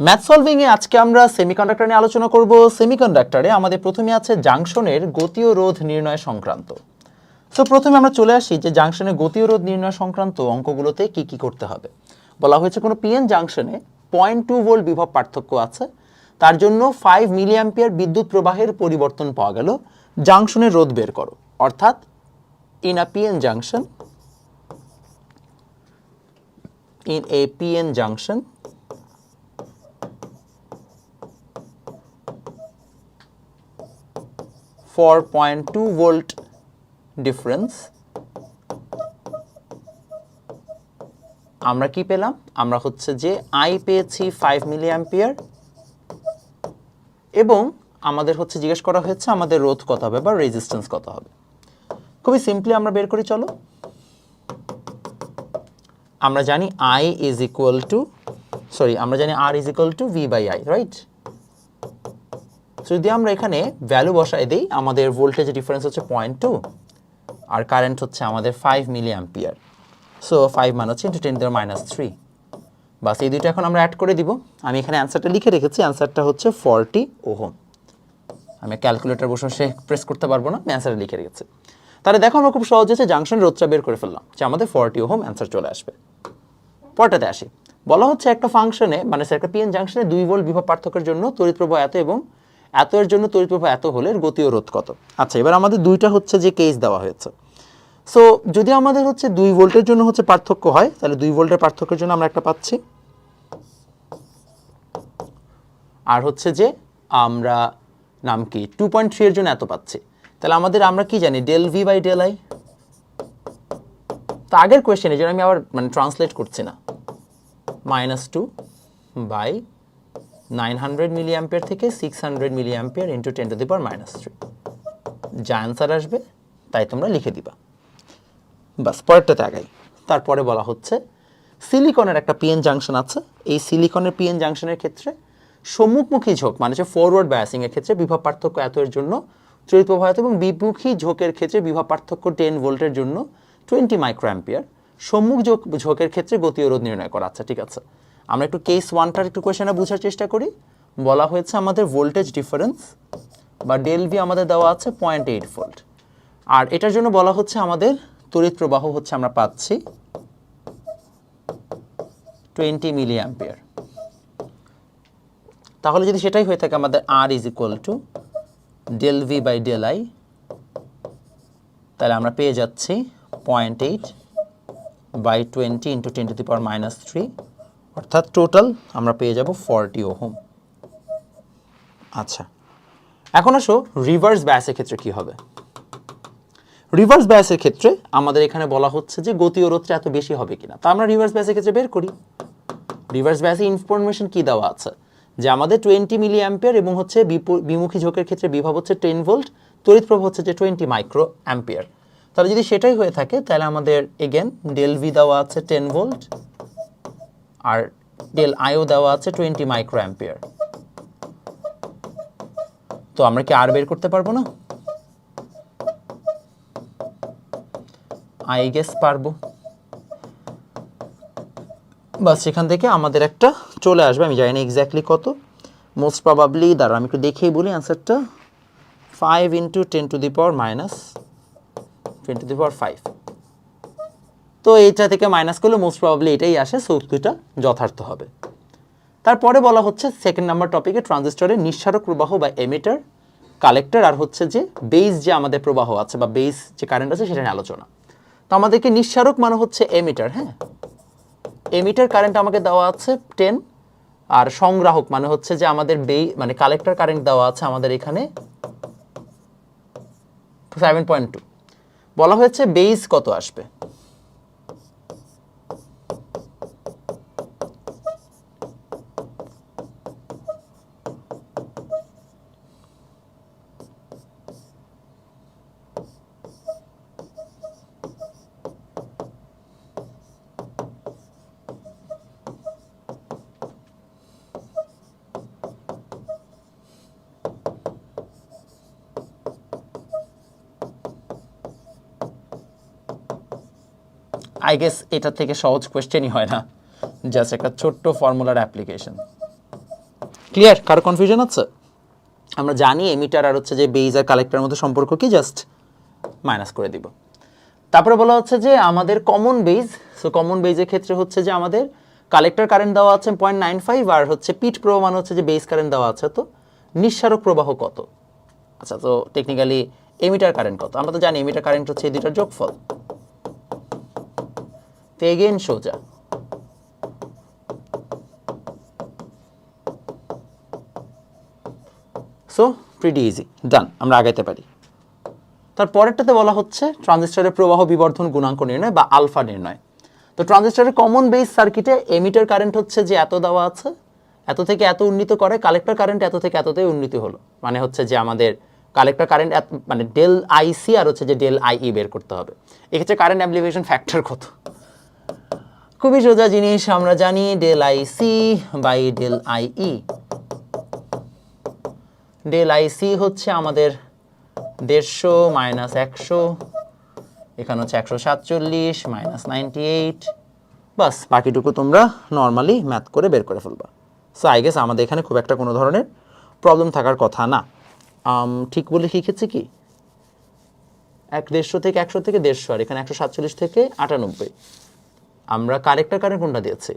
Math সলভিংয়ে আজকে আমরা semiconductor নিয়ে আলোচনা করব। সেমিকন্ডাক্টরে আমাদের প্রথমে আছে জাংশনের গতীয় রোধ নির্ণয় সংক্রান্ত। সো প্রথমে আমরা চলে আসি যে জাংশনের গতীয় রোধ নির্ণয় সংক্রান্ত অঙ্কগুলোতে কি কি করতে হবে। বলা হয়েছে কোনো পিএন জাংশনে পয়েন্ট টু ভোল্ট বিভব পার্থক্য আছে। তার জন্য ফাইভ মিলিয়াম্পিয়ার বিদ্যুৎ প্রবাহের পরিবর্তন পাওয়া গেল। জাংশনের রোধ বের করো। অর্থাৎ in a PN junction in a PN junction 4.2 volt difference. আমরা কি পেলাম? আমরা হচ্ছে যে আই পেয়েছি ফাইভ মিলি অ্যাম্পিয়ার এবং আমাদের হচ্ছে জিজ্ঞেস করা হয়েছে আমাদের রোধ কত হবে বা রেজিস্ট্যান্স কত হবে। খুবই সিম্পলি আমরা বের করি, চলো। আমরা জানি I is equal to sorry আমরা জানি R is equal to V by I right যদি আমরা এখানে ভ্যালু বসাই দিই, আমাদের ভোল্টেজ ডিফারেন্স হচ্ছে পয়েন্ট টু আর কারেন্ট হচ্ছে আমাদের five milli ampere so five মান হচ্ছে ইন্টু মাইনাস থ্রি বাস, এই দুটো এখন আমরা অ্যাড করে দিব। আমি এখানে অ্যান্সারটা লিখে রেখেছি অ্যান্সারটা হচ্ছে ফর্টি ওহম। আমি ক্যালকুলেটর বসে বসে প্রেস করতে পারব না অ্যান্সারটা লিখে রেখেছি। তাহলে দেখো আমরা খুব সহজ হচ্ছে জাংশন রোধটা বের করে ফেললাম, যে আমাদের ফর্টি ওহম অ্যান্সার চলে আসবে। পরটাতে আসি। বলা হচ্ছে একটা ফাংশনে মানে একটা পিএন জাংশনে দুই ভোল্ট বিভব পার্থক্যের জন্য তড়িৎ প্রবাহ এত এবং এত এর জন্য তড়িৎ প্রবাহ এত হলে এর গতি ও রোধ কত? আচ্ছা এবার আমাদের দুইটা হচ্ছে যে কেস দেওয়া হয়েছে। সো যদি আমাদের হচ্ছে দুই ভোল্টের জন্য হচ্ছে পার্থক্য হয়, তাহলে দুই ভোল্টের পার্থক্যের জন্য আমরা একটা পাচ্ছি। আর হচ্ছে যে আমরা নাম কি? টু পয়েন্ট থ্রি এর জন্য এত পাচ্ছি। তাহলে আমাদের আমরা কি জানি? Del V by del I তো আগের কোয়েশ্চেনে যেটা আমি আবার মানে ট্রান্সলেট করছি না। Minus two by nine hundred milli ampere থেকে six hundred milli ampere to the power minus three যা অ্যান্সার আসবে, তাই তোমরা লিখে দিবা। বাস, পরেরটাতে আগাই। তারপরে বলা হচ্ছে সিলিকনের একটা পিএন জাংশন আছে। এই সিলিকনের পিএন জাংশনের ক্ষেত্রে সম্মুখমুখী ঝোঁক মানে হচ্ছে ফরওয়ার্ড এর ক্ষেত্রে বিভব পার্থক্য এত এর জন্য তড়িৎ প্রবাহিত এবং বিমুখী ঝোঁকের ক্ষেত্রে বিভব পার্থক্য টেন ভোল্টের জন্য টোয়েন্টি মাইক্রো অ্যাম্পিয়ার সম্মুখ ঝোঁকের ক্ষেত্রে গতি রোধ নির্ণয় করা আচ্ছা ঠিক আছে। আমরা একটু কেস ওয়ানটার একটু কোয়েশনে বোঝার চেষ্টা করি। বলা হয়েছে আমাদের ভোল্টেজ ডিফারেন্স বা ডেল ভি আমাদের দেওয়া আছে পয়েন্ট এইট ভোল্ট আর এটার জন্য বলা হচ্ছে আমাদের তড়িৎ প্রবাহ হচ্ছে আমরা পাচ্ছি টোয়েন্টি মিলি অ্যাম্পিয়ার তাহলে যদি সেটাই হয়ে থাকে আমাদের R is equal to del V by del I তাহলে আমরা পেয়ে যাচ্ছি point eight by twenty into ten to the power minus three অর্থাৎ টোটাল আমরা পেয়ে যাব ফর্টি ওহম। আচ্ছা এখন আসো রিভার্স ব্যাসের ক্ষেত্রে কি হবে? রিভার্স ব্যাসের ক্ষেত্রে আমাদের এখানে বলা হচ্ছে যে গতি ও রোধটা এত বেশি হবে কিনা। তা আমরা রিভার্স ব্যাসের ক্ষেত্রে বের করি। রিভার্স ব্যাসে ইনফরমেশন কি দেওয়া আছে? যে আমাদের টোয়েন্টি মিলি অ্যাম্পিয়ার এবং হচ্ছে বিমুখী ঝোঁকের ক্ষেত্রে বিভব হচ্ছে টেন ভোল্ট, তড়িৎ প্রবাহ হচ্ছে যে টোয়েন্টি মাইক্রো অ্যাম্পিয়ার তাহলে যদি সেটাই হয়ে থাকে, তাহলে আমাদের এগেন ডেল ভি দেওয়া আছে টেন ভোল্ট আর ডেল আইও দেওয়া আছে টোয়েন্টি মাইক্রো অ্যাম্পিয়ার তো আমরা কি আর বের করতে পারব না? আই গেস পারব। বাস, সেখান থেকে আমাদের একটা চলে আসবে, আমি জানি না এক্স্যাক্টলি কত। মোস্ট প্রবাবলি দাঁড়া আমি একটু দেখেই বলি অ্যান্সারটা five into ten to the power minus ten to the power five তো এইটা থেকে মাইনাস করলে মোস্ট প্রবাবলি এটাই আসে সৌত্রিটা যথার্থ হবে। তারপরে বলা হচ্ছে সেকেন্ড নাম্বার টপিকে ট্রানজিস্টরের নিঃসারক প্রবাহ বা এমিটার কালেক্টর আর হচ্ছে যে বেস যে আমাদের প্রবাহ আছে বা বেস যে কারেন্ট আছে সেটা নিয়ে আলোচনা। তো আমাদেরকে নিঃসারক মানে হচ্ছে এমিটার হ্যাঁ? এমিটার কারেন্ট আমাকে দেওয়া আছে টেন আর সংগ্রাহক মানে হচ্ছে যে আমাদের বে মানে কালেক্টর কারেন্ট দেওয়া আছে আমাদের এখানে সেভেন পয়েন্ট টু বলা হয়েছে বেস কত আসবে? আই গেস এটা থেকে সহজ কোয়েশ্চেনই হয় না। জাস্ট একটা ছোট্ট ফর্মুলার অ্যাপ্লিকেশন ক্লিয়ার কারও কনফিউশন আছে? আমরা জানি এমিটার আর হচ্ছে যে বেজ আর কালেক্টরের মধ্যে সম্পর্ক কি? জাস্ট মাইনাস করে দিব। তারপরে বলা হচ্ছে যে আমাদের কমন বেজ সো কমন বেজের ক্ষেত্রে হচ্ছে যে আমাদের কালেক্টর কারেন্ট দেওয়া আছে পয়েন্ট নাইন ফাইভ আর হচ্ছে পিট প্রবাহ মানে হচ্ছে যে বেস কারেন্ট দেওয়া আছে, তো নিঃসারক প্রবাহ কত? আচ্ছা তো টেকনিক্যালি এমিটার কারেন্ট কত? আমরা তো জানি এমিটার কারেন্ট হচ্ছে এই দুটার যোগফল। তো সোজা। সো প্রিটি ইজি ডান আমরা আগাইতে পারি। তার পরেরটাতে বলা হচ্ছে ট্রানজিস্টরের প্রবাহ বিবর্ধন গুণাঙ্ক নির্ণয় বা আলফা নির্ণয়। তো ট্রানজিস্টরের কমন বেস সার্কিটে এমিটার কারেন্ট হচ্ছে যে এত দেওয়া আছে, এত থেকে এত উন্নীত করে কালেক্টর কারেন্ট এত থেকে এততেই উন্নীত হলো। মানে হচ্ছে যে আমাদের কালেক্টর কারেন্ট মানে ডেল আইসি আর হচ্ছে যে ডেল আইই বের করতে হবে। এক্ষেত্রে কারেন্ট অ্যাপ্লিকেশন ফ্যাক্টর কত? খুবই সোজা জিনিস আমরা জানি del I C by del I E del I C হচ্ছে আমাদের দেড়শো মাইনাস একশো, এখানে হচ্ছে একশো সাতচল্লিশ মাইনাস নাইনটি এইট বাস, বাকিটুকু তোমরা নর্মালি ম্যাথ করে বের করে ফেলবা। সো আই গেস আমাদের এখানে খুব একটা কোনো ধরনের প্রবলেম থাকার কথা না। ঠিক বলে শিখেছি কি? এক দেড়শো থেকে একশো থেকে দেড়শো, আর এখানে একশো সাতচল্লিশ থেকে আটানব্বই। আমরা কারেক্টার কারেন্ট কোনটা দিয়েছি?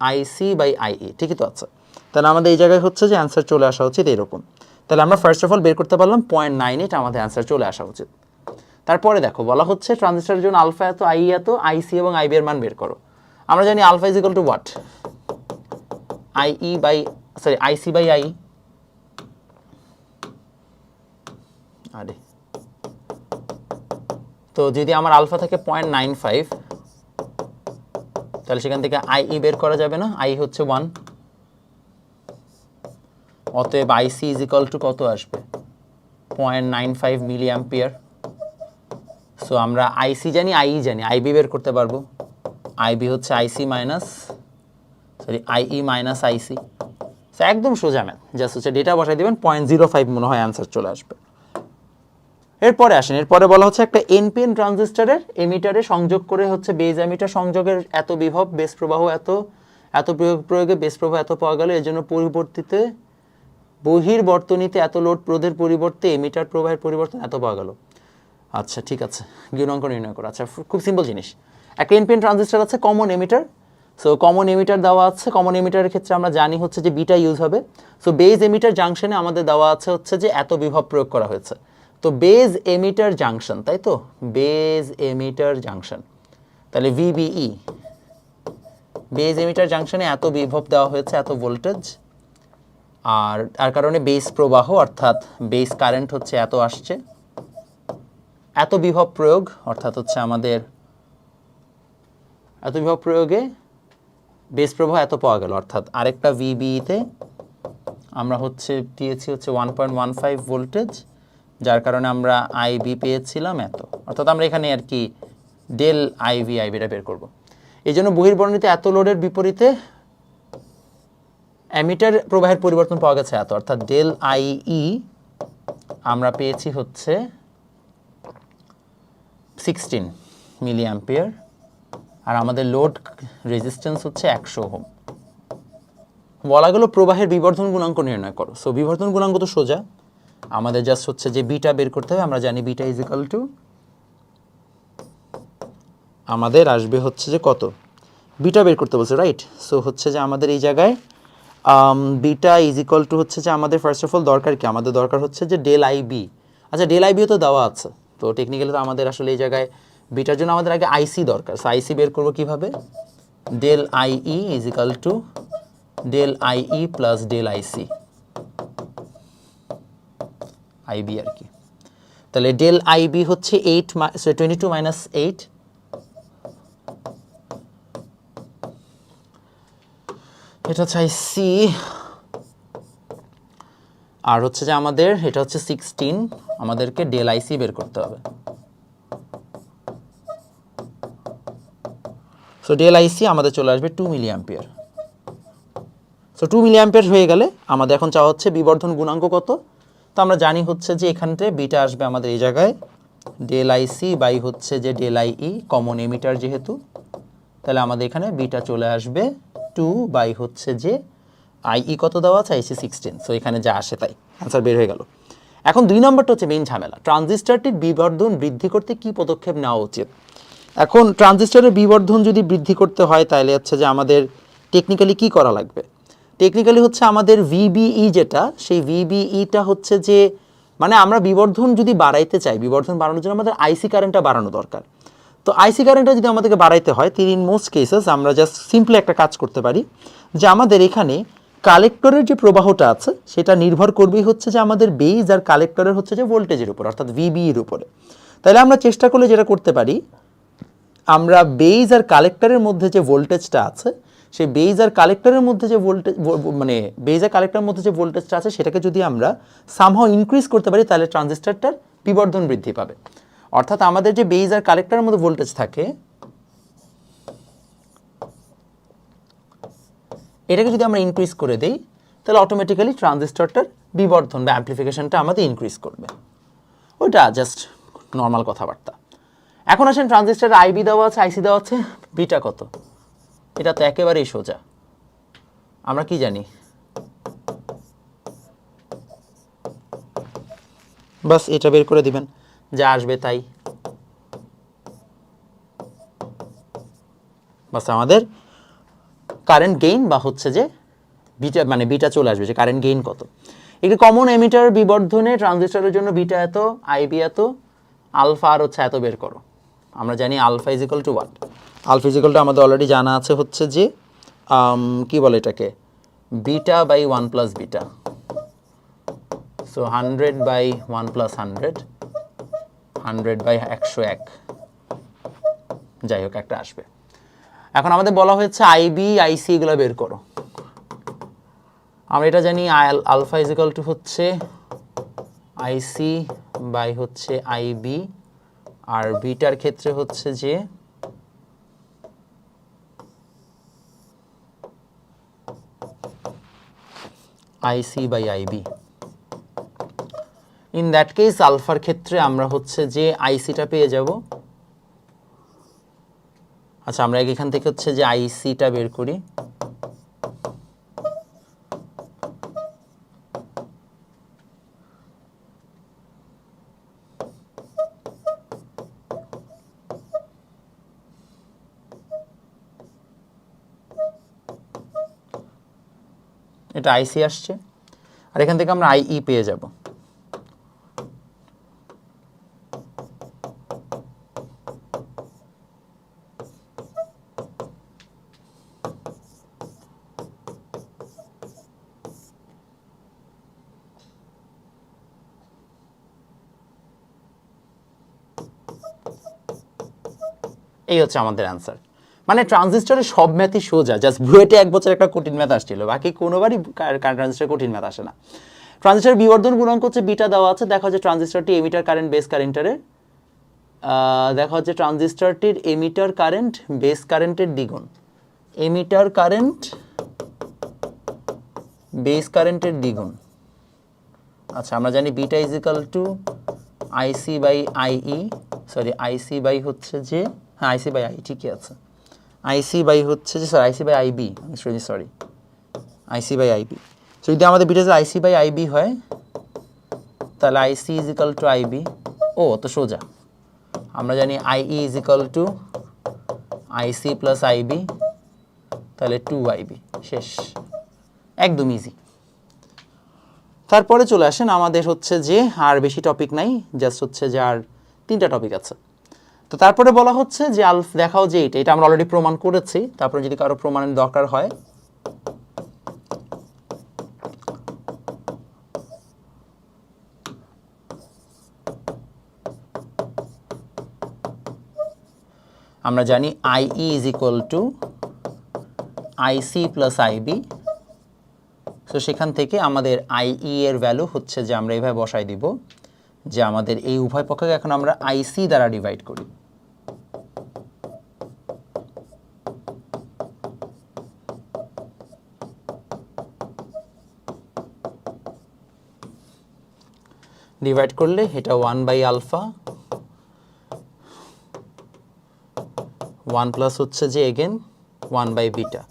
আইসি বাই আইই ঠিকই তো আছে। তাহলে আমাদের এই জায়গায় হচ্ছে যে অ্যান্সার চলে আসা উচিত এরকম তাহলে আমরা ফার্স্ট অফ অল বের করতে পারলাম পয়েন্ট নাইন এইট আমাদের অ্যান্সার চলে আসা উচিত। তারপরে দেখো, বলা হচ্ছে ট্রানজিস্টারের জন্য আলফা এত আই এত আইসি এবং আইবি এর মান বের করো। আমরা জানি alpha is equal to what IE by sorry IC by I আরে। তো যদি আমার আলফা থাকে পয়েন্ট নাইন ফাইভ তাহলে সেখান থেকে আইই বের করা যাবে না? আই হচ্ছে ওয়ান অতএব আইসি ইজ ইকাল টু কত আসবে? Point nine five milli ampere so আমরা আইসি জানি আইই জানি। আইবি বের করতে পারব। আইবি হচ্ছে IC minus sorry IE minus IC একদম সোজা ম্যাথ জাস্ট হচ্ছে ডেটা বসাই দেবেন পয়েন্ট জিরো ফাইভ মনে হয় অ্যান্সার চলে আসবে। এরপরে আসেন, এরপরে বলা হচ্ছে একটা এনপিএন ট্রানজিস্টরের এমিটারে সংযোগ করে হচ্ছে বেজ এমিটার সংযোগের এত বিভব বেস প্রবাহ এত এত প্রয়োগ প্রয়োগে বেস প্রবাহ এত পাওয়া গেল, এর জন্য পরিবর্তিতে বহির বর্তনীতে এত লোড প্রোধের পরিবর্তে এমিটার প্রবাহের পরিবর্তন এত পাওয়া গেল। আচ্ছা ঠিক আছে গুণাঙ্ক নির্ণয় করা। আচ্ছা খুব সিম্পল জিনিস। একটা এনপিএন ট্রানজিস্টার আছে common emitter so common emitter দেওয়া আছে কমন এমিটারের ক্ষেত্রে আমরা জানি হচ্ছে যে বিটা ইউজ হবে। সো বেজ এমিটার জাংশনে আমাদের দেওয়া আছে হচ্ছে যে এত বিভব প্রয়োগ করা হয়েছে। তো বেজ এমিটার জাংশন, তাই তো? Base emitter junction. তাহলে V B E, base emitter জাংশনে এত বিভব দেওয়া হয়েছে, এত ভোল্টেজ, আর তার কারণে বেস প্রবাহ, অর্থাৎ বেস কারেন্ট হচ্ছে এত আসছে। এত বিভব প্রয়োগ, অর্থাৎ হচ্ছে আমাদের, এত বিভব প্রয়োগে বেস প্রবাহ এত পাওয়া গেল, অর্থাৎ আরেকটা ভিবিতে আমরা হচ্ছে দিয়েছি হচ্ছে one point one five voltage যার কারণে আমরা আইবি পেয়েছিলাম এত। অর্থাৎ আমরা এখানে আর কি ডেল আইভি আইবিটা বের করব। এই জন্য বহির্বর্ণিত এত লোডের বিপরীতে অ্যামিটার প্রবাহের পরিবর্তন পাওয়া গেছে এত। অর্থাৎ ডেল আইই আমরা পেয়েছি হচ্ছে সিক্সটিন মিলি অ্যাম্পিয়ার আর আমাদের লোড রেজিস্ট্যান্স হচ্ছে একশো হোম বলা গেল প্রবাহের বিবর্ধন গুণাঙ্ক নির্ণয় করো। সো বিবর্ধন গুণাঙ্ক তো সোজা। আমাদের জাস্ট হচ্ছে যে বিটা বের করতে হবে, আমরা জানি বিটা ইজ ইকাল টু আমাদের আসবে হচ্ছে যে কত? বিটা বের করতে বলছে রাইট সো হচ্ছে যে আমাদের এই জায়গায় বিটা ইজ ইকাল টু হচ্ছে যে আমাদের ফার্স্ট অফ অল দরকার কি? আমাদের দরকার হচ্ছে যে ডেল আই বি আচ্ছা ডেল আই বিও তো দেওয়া আছে। তো টেকনিক্যালি তো আমাদের আসলে এই জায়গায় বিটার জন্য আমাদের আগে আইসি দরকার। সো আইসি বের করব কীভাবে? Del IE is equal to del IE plus del IC IB আর কি। তাহলে ডেল আইবি হচ্ছে eight twenty two minus eight এটা হচ্ছে আইসি আর হচ্ছে যে আমাদের, এটা হচ্ছে সিক্সটিন আমাদেরকে ডেল আইসি বের করতে হবে। সো ডেল আইসি আমাদের চলে আসবে two milli ampere so two milli ampere হয়ে গেলে আমাদের এখন চাওয়া হচ্ছে বিবর্ধন গুণাঙ্ক কত? আমরা জানি হচ্ছে যে এখানতে বিটা আসবে আমাদের এই জায়গায়। ডেল আইসি বাই হচ্ছে যে del I E common emitter যেহেতু। তাহলে আমাদের এখানে বিটা চলে আসবে টু বাই হচ্ছে যে আই ই কত দেওয়া আছে? আইসি সিক্সটিন সো এখানে যা আসে তাই। অ্যান্সার বের হয়ে গেল। এখন দুই নম্বরটা হচ্ছে মেইন ঝামেলা। ট্রানজিস্টরটির বিবর্ধন বৃদ্ধি করতে কি পদক্ষেপ নেওয়া উচিত? এখন ট্রানজিস্টরের বিবর্ধন যদি বৃদ্ধি করতে হয়, তাহলে হচ্ছে যে আমাদের টেকনিক্যালি কি করা লাগবে? টেকনিক্যালি হচ্ছে আমাদের ভিবিই যেটা, সেই ভিবিইটা হচ্ছে যে মানে আমরা বিবর্ধন যদি বাড়াইতে চাই, বিবর্ধন বাড়ানোর জন্য আমাদের আইসি কারেন্টটা বাড়ানো দরকার। তো আইসি কারেন্টটা যদি আমাদেরকে বাড়াইতে হয়, তিন ইন মোস্ট কেসেস আমরা জাস্ট সিম্পলি একটা কাজ করতে পারি, যে আমাদের এখানে কালেক্টরের যে প্রবাহটা আছে, সেটা নির্ভর করবেই হচ্ছে যে আমাদের বেইজ আর কালেক্টরের হচ্ছে যে ভোল্টেজের উপর, অর্থাৎ ভিবিইর উপরে। তাহলে আমরা চেষ্টা করলে যেটা করতে পারি, আমরা বেইজ আর কালেক্টরের মধ্যে যে ভোল্টেজটা আছে সেই বেইজ আর কালেক্টরের মধ্যে যে ভোল্টেজ মানে বেইজ আর কালেক্টরের মধ্যে যে ভোল্টেজটা আছে, সেটাকে যদি আমরা সামহাও ইনক্রিজ করতে পারি, তাহলে ট্রানজিস্টরটার বিবর্ধন বৃদ্ধি পাবে। অর্থাৎ আমাদের যে বেইজ আর কালেক্টরের মধ্যে ভোল্টেজ থাকে, এটাকে যদি আমরা ইনক্রিজ করে দেই, তাহলে অটোমেটিক্যালি ট্রানজিস্টরটার বিবর্ধন বা অ্যাম্প্লিফিকেশনটা আমাদের ইনক্রিজ করবে। ওইটা জাস্ট নর্মাল কথাবার্তা। এখন আসেন ট্রানজিস্টার আইবি দেওয়া আছে আইসি দেওয়া আছে বিটা কত? এটা তো একেবারেই সোজা। আমরা কি জানি? বাস, এটা বের করে দিবেন। যা আসবে তাই। বাস, আমাদের কারেন্ট গেইন বা হচ্ছে যে বিটা মানে বিটা চলে আসবে, যে কারেন্ট গেইন কত? একটি কমন এমিটার বিবর্ধনে ট্রানজিস্টরের জন্য বিটা এত আইবি এত আলফা আর হচ্ছে এত বের করো। আমরা জানি alpha is equal to what alpha equal আমাদের অলরেডি জানা আছে হচ্ছে যে কি বলে এটাকে? Beta by one plus beta. So hundred by one plus hundred hundred by একশো এক। যাই হোক, একটা আসবে। এখন আমাদের বলা হয়েছে আইবি আইসি এগুলো বের করো। আমরা এটা জানি আলফা ইজিক্যাল টু হচ্ছে আইসি বাই হচ্ছে আইবি আর বিটার ক্ষেত্রে হচ্ছে যে IC by IB in that case আলফার ক্ষেত্রে আমরা হচ্ছে যে আইসিটা পেয়ে যাব। আচ্ছা আমরা এখান থেকে হচ্ছে যে আইসিটা বের করি। এটা আইসি আসছে আর এখান থেকে আমরা আইই পেয়ে যাব। এই হচ্ছে আমাদের অ্যান্সার মানে ট্রানজিস্টরের সব ম্যাথই সোজা জাস্ট বুয়েটে এক বছর একটা কঠিন ম্যাথ আসছিল, বাকি কোনোবারই ট্রানজিস্টার কঠিন ম্যাথ আসে না। ট্রানজিস্টার বিবর্ধন গুণাঙ্ক হচ্ছে বিটা দেওয়া আছে, দেখা হচ্ছে ট্রানজিস্টরটি এমিটার কারেন্ট বেস কারেন্টারের দেখা হচ্ছে ট্রানজিস্টারটির এমিটার কারেন্ট বেস কারেন্টের দ্বিগুণ। এমিটার কারেন্ট বেস কারেন্টের দ্বিগুণ। আচ্ছা আমরা জানি beta equal to IC by IE sorry IC by হচ্ছে যে হ্যাঁ আইসি বাই আই ঠিকই আছে। আইসি বাই হচ্ছে যে sir IC by IB sorry sorry IC by IB তো যদি আমাদের বিটা আইসি বাই আইবি হয়, তাহলে IC is equal to IB ও, তো সোজা। আমরা জানি IE is equal to IC plus IB তাহলে টু আইবি শেষ। একদম ইজি তারপরে চলে আসেন আমাদের হচ্ছে যে আর বেশি টপিক নাই জাস্ট হচ্ছে যে আর তিনটা টপিক আছে। তো তারপরে বলা হচ্ছে যে আলফ দেখাও যে এটা এটা আমরা অলরেডি প্রমাণ করেছি। তারপরে যদি কারও প্রমাণের দরকার হয়। আমরা জানি IE is equal to IC plus IB so সেখান থেকে আমাদের আইই এর ভ্যালু হচ্ছে যে আমরা এইভাবে বসাই দিব যে আমাদের এই উভয় পক্ষকে এখন আমরা আইসি দ্বারা ডিভাইড করি। ডিভাইড করলে এটা one by alpha one plus হচ্ছে যে এগেন ওয়ান বাই বিটা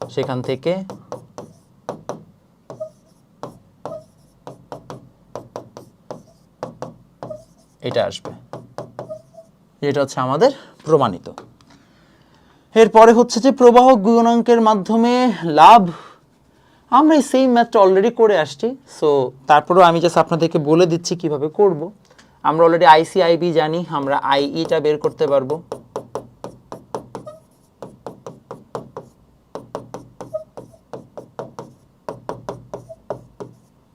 সেখান থেকে এটা আসবে। এটা হচ্ছে আমাদের প্রমাণিত। এরপরে হচ্ছে যে প্রবাহ গুণাঙ্কের মাধ্যমে লাভ আমরা এই সেম ম্যাথটা অলরেডি করে আসছি সো তারপরেও আমি জাস্ট আপনাদেরকে বলে দিচ্ছি কীভাবে করব। আমরা অলরেডি আইসিআইবি জানি, আমরা আইইটা বের করতে পারব।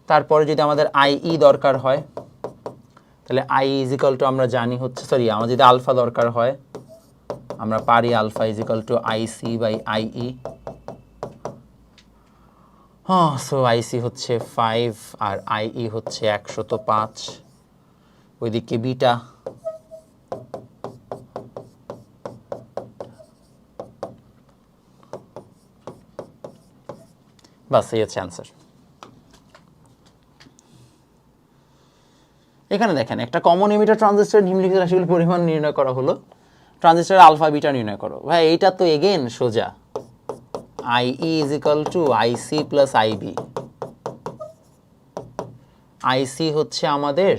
তারপরে যদি আমাদের আইই দরকার হয়, তাহলে আই ইজিক্যাল টু আমরা জানি হচ্ছে সরি আমার যদি আলফা দরকার হয়, আমরা পারি alpha equal to IC by IE হ্যাঁ সো আইসি হচ্ছে ফাইভ আর আইই হচ্ছে একশত পাঁচ। ওইদিকে বিটা। বাস, এই হচ্ছে অ্যান্সার এখানে দেখেন, একটা কমন এমিটার ট্রানজিস্টার নিম্নলিখিত রাশিগুলির পরিমাণ নির্ণয় করা হলো। ট্রানজিস্টার আলফা বিটা নির্ণয় করো। ভাই, এইটা তো এগেন সোজা। I E is equal to IC plus IB IC হচ্ছে আমাদের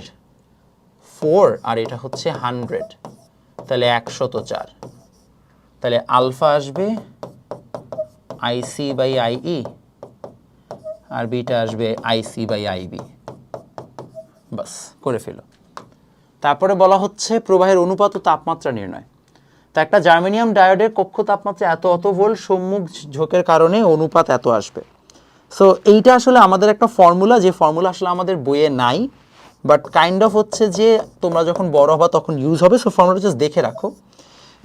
ফোর আর এটা হচ্ছে হান্ড্রেড তাহলে একশত চার। তাহলে আলফা আসবে আইসি বাই আইই আর বিটা আসবে আইসি বাই আইবি বাস, করে ফেলো। তারপরে বলা হচ্ছে প্রবাহের অনুপাত ও তাপমাত্রা নির্ণয়। তা একটা জার্মেনিয়াম ডায়োডের কক্ষ তাপমাত্রা এত অত ভোল্ট সম্মুখ ঝোঁকের কারণে অনুপাত এত আসবে। সো এইটা আসলে আমাদের একটা ফর্মুলা যে ফর্মুলা আসলে আমাদের বইয়ে নাই বাট কাইন্ড অফ হচ্ছে যে তোমরা যখন বড় হবা তখন ইউজ হবে সো ফর্মুলা জাস্ট দেখে রাখো।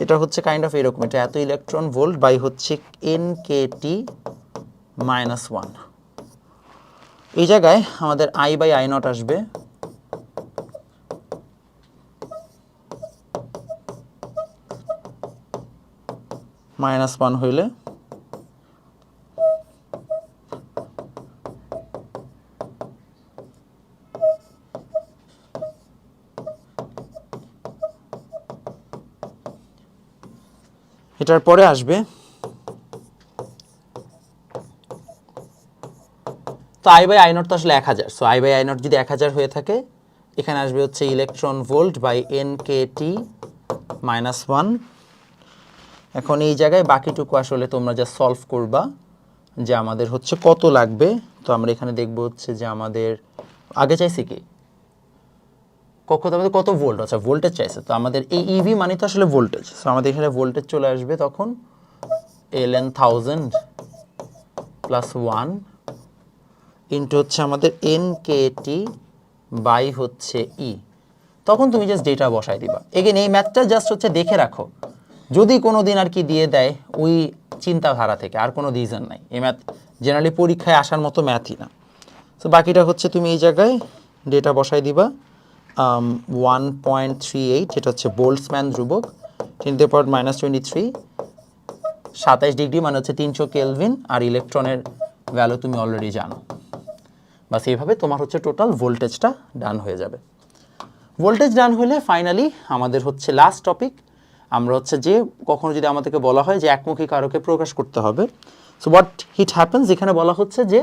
এটা হচ্ছে কাইন্ড অফ এরকম, এটা এত ইলেকট্রন ভোল্ট বাই হচ্ছে N K T minus one এই জায়গায় আমাদের আই বাই আই নট আসবে। মাইনাস ওয়ান হইলে এটার পরে আসবে। তো আই বাই আই তো আসলে এক হাজার। So I by I naught যদি এক হাজার হয়ে থাকে, এখানে আসবে হচ্ছে electron volt by N K T minus one এখন এই জায়গায় বাকিটুকু আসলে তোমরা যা সলভ করবা যে আমাদের হচ্ছে কত লাগবে। তো আমরা এখানে দেখব হচ্ছে যে আমাদের, আগে চাইছি কি? কক্ষ আমাদের কত ভোল্ট আচ্ছা ভোল্টেজ চাইছে। তো আমাদের এই ইভি মানে তো আসলে ভোল্টেজ সো আমাদের এখানে ভোল্টেজ চলে আসবে তখন L N thousand plus one into হচ্ছে আমাদের এন কে টি বাই হচ্ছে ই তখন তুমি জাস্ট ডেটা বসাই দিবা। এগেন এই ম্যাথটা জাস্ট হচ্ছে দেখে রাখো। যদি কোনো দিন আর কি দিয়ে দেয়, ওই চিন্তাধারা থেকে আর কোনো রিজন নাই। এই ম্যাথ জেনারেলি পরীক্ষায় আসার মতো ম্যাথই না। তো বাকিটা হচ্ছে তুমি এই জায়গায় ডেটা বসাই দিবা। ওয়ান পয়েন্ট থ্রি এইট যেটা হচ্ছে বোল্টসম্যান ধ্রুবক ten to power minus twenty three সাতাইশ ডিগ্রি মানে হচ্ছে তিনশো কেলভিন আর ইলেকট্রনের ভ্যালু তুমি অলরেডি জানো। বাস এইভাবে তোমার হচ্ছে টোটাল ভোল্টেজটা ডান হয়ে যাবে। ভোল্টেজ ডান হলে ফাইনালি আমাদের হচ্ছে লাস্ট টপিক আমরা হচ্ছে যে কখনো যদি আমাদেরকে বলা হয় যে একমুখী কারকে প্রকাশ করতে হবে। সো হোয়াট হিট হ্যাপেন্স এখানে বলা হচ্ছে যে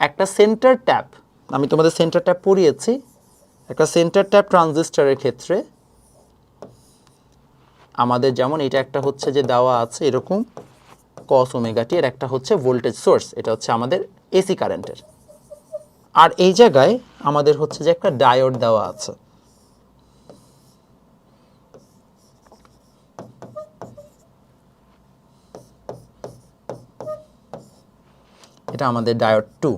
একটা সেন্টার ট্যাপ আমি তোমাদের সেন্টার ট্যাপ পড়িয়েছি। একটা সেন্টার ট্যাপ ট্রানজিস্টারের ক্ষেত্রে আমাদের যেমন এটা একটা হচ্ছে যে দেওয়া আছে এরকম কস ওমেগাটি এর একটা হচ্ছে ভোল্টেজ সোর্স এটা হচ্ছে আমাদের এসি কারেন্টের আর এই জায়গায় আমাদের হচ্ছে যে একটা ডায়োড দেওয়া আছে। এটা আমাদের ডায়োড টু।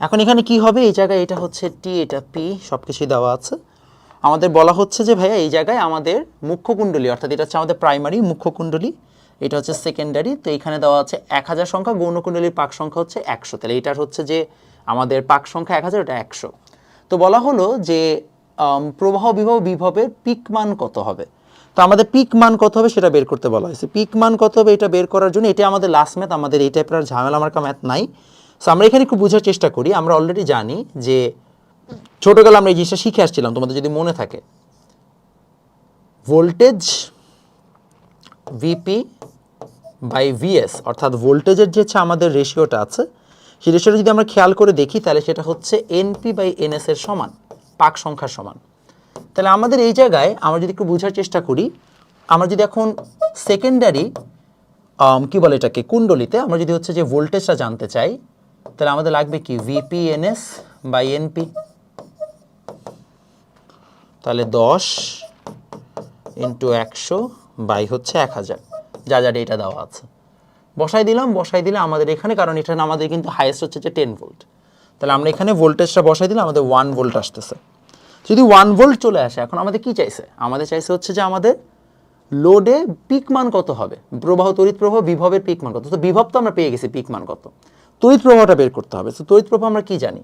এখন এখানে কি হবে? এই জায়গায় এটা হচ্ছে টি, এটা পি সব কিছুই দেওয়া আছে। আমাদের বলা হচ্ছে যে, ভাইয়া, এই জায়গায় আমাদের মুখ্য কুণ্ডলী, অর্থাৎ এটা হচ্ছে আমাদের প্রাইমারি মুখ্য কুণ্ডলী, এটা হচ্ছে সেকেন্ডারি, তো এখানে দেওয়া আছে এক হাজার সংখ্যা, গৌণ কুণ্ডলীর পাক সংখ্যা হচ্ছে একশো। তাহলে এটার হচ্ছে যে, আমাদের পাক সংখ্যা এক হাজার এটা একশো। তো বলা হলো যে প্রবাহ বিভব বিভবের পিক মান কত হবে? তো আমাদের পিক মান কত হবে সেটা বের করতে বলা হয়েছে। পিক মান কত হবে এটা বের করার জন্য এটা আমাদের লাস্ট ম্যাথ আমাদের এই টাইপের আর ঝামেলা মার্কা ম্যাথ নাই। সো আমরা এখানে একটু বোঝার চেষ্টা করি। আমরা অলরেডি জানি যে ছোটোবেলা আমরা এই জিনিসটা শিখে আসছিলাম, তোমাদের যদি মনে থাকে। ভোল্টেজ ভিপি বাই ভিএস অর্থাৎ ভোল্টেজের যে হচ্ছে আমাদের রেশিওটা আছে, সেই রেশিওটা যদি আমরা খেয়াল করে দেখি, তাহলে সেটা হচ্ছে এনপি বাই এনএস এর সমান, পাক সংখ্যার সমান। তাহলে আমাদের এই জায়গায় আমরা যদি একটু বোঝার চেষ্টা করি, আমরা যদি এখন সেকেন্ডারি কি বলে এটাকে, কুণ্ডলিতে আমরা যদি হচ্ছে যে ভোল্টেজটা জানতে চাই, তাহলে আমাদের লাগবে কি? ভিপিএনএস বাই এনপি তাহলে দশ ইন্টু একশো বাই হচ্ছে এক হাজার। যা যা ডেটা দেওয়া আছে। বসাই দিলাম, বসাই দিলে আমাদের এখানে, কারণ এখানে আমাদের কিন্তু হাইয়েস্ট হচ্ছে যে টেন ভোল্ট তাহলে আমরা এখানে ভোল্টেজটা বসাই দিলে আমাদের ওয়ান ভোল্ট আসতেছে। যদি ওয়ান ভোল্ট চলে আসে, এখন আমাদের কি চাইছে? আমাদের চাইছে হচ্ছে যে আমাদের লোডে পিক মান কত হবে? প্রবাহ, তড়িৎ প্রবাহ, বিভবের পিক মান কত? তো বিভব তো আমরা পেয়ে গেছি পিক মান কত? তড়িৎ প্রবাহটা বের করতে হবে। তো তড়িৎ প্রবাহ আমরা কি জানি?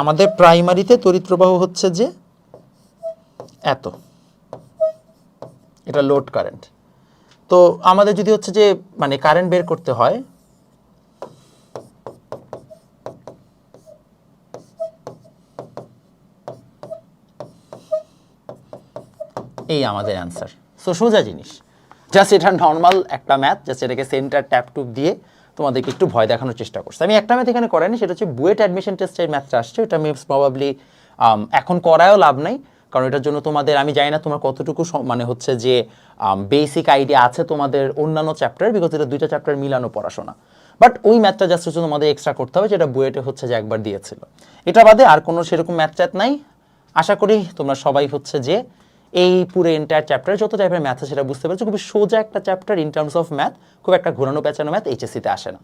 আমাদের প্রাইমারিতে তড়িৎ প্রবাহ হচ্ছে যে এত। এটা লোড কারেন্ট তো আমাদের যদি হচ্ছে যে মানে কারেন্ট বের করতে হয় এই আমাদের অ্যান্সার সো সোজা জিনিস। জাস্ট এটা নর্মাল একটা ম্যাথ জাস্ট এটাকে সেন্টার ট্যাপ টুপ দিয়ে তোমাদেরকে একটু ভয় দেখানোর চেষ্টা করছে। আমি একটা ম্যাথ এখানে করাইনি, সেটা হচ্ছে বুয়েট অ্যাডমিশন টেস্টের ম্যাথটা আসছে এটা মিপস প্রবাবলি এখন করায়ও লাভ নাই, কারণ এটার জন্য তোমাদের, আমি জানি না তোমার কতটুকু মানে হচ্ছে যে বেসিক আইডিয়া আছে তোমাদের অন্যান্য চ্যাপ্টার বিকজ এটা দুইটা চ্যাপ্টার মিলানো পড়াশোনা। বাট ওই ম্যাথটা জাস্ট হচ্ছে তোমাদের এক্সট্রা করতে হবে, যেটা বুয়েটে হচ্ছে যে একবার দিয়েছিল। এটা বাদে আর কোনো সেরকম ম্যাথ চ্যাট নাই। আশা করি তোমরা সবাই হচ্ছে যে এই পুরো এন্টায়ার চ্যাপ্টার যত টাইপের ম্যাথ আছে সেটা বুঝতে পারছ। খুবই সোজা একটা chapter in terms of math খুব একটা ঘোরানো পেঁচানো ম্যাথ এইচএসিতে আসে না।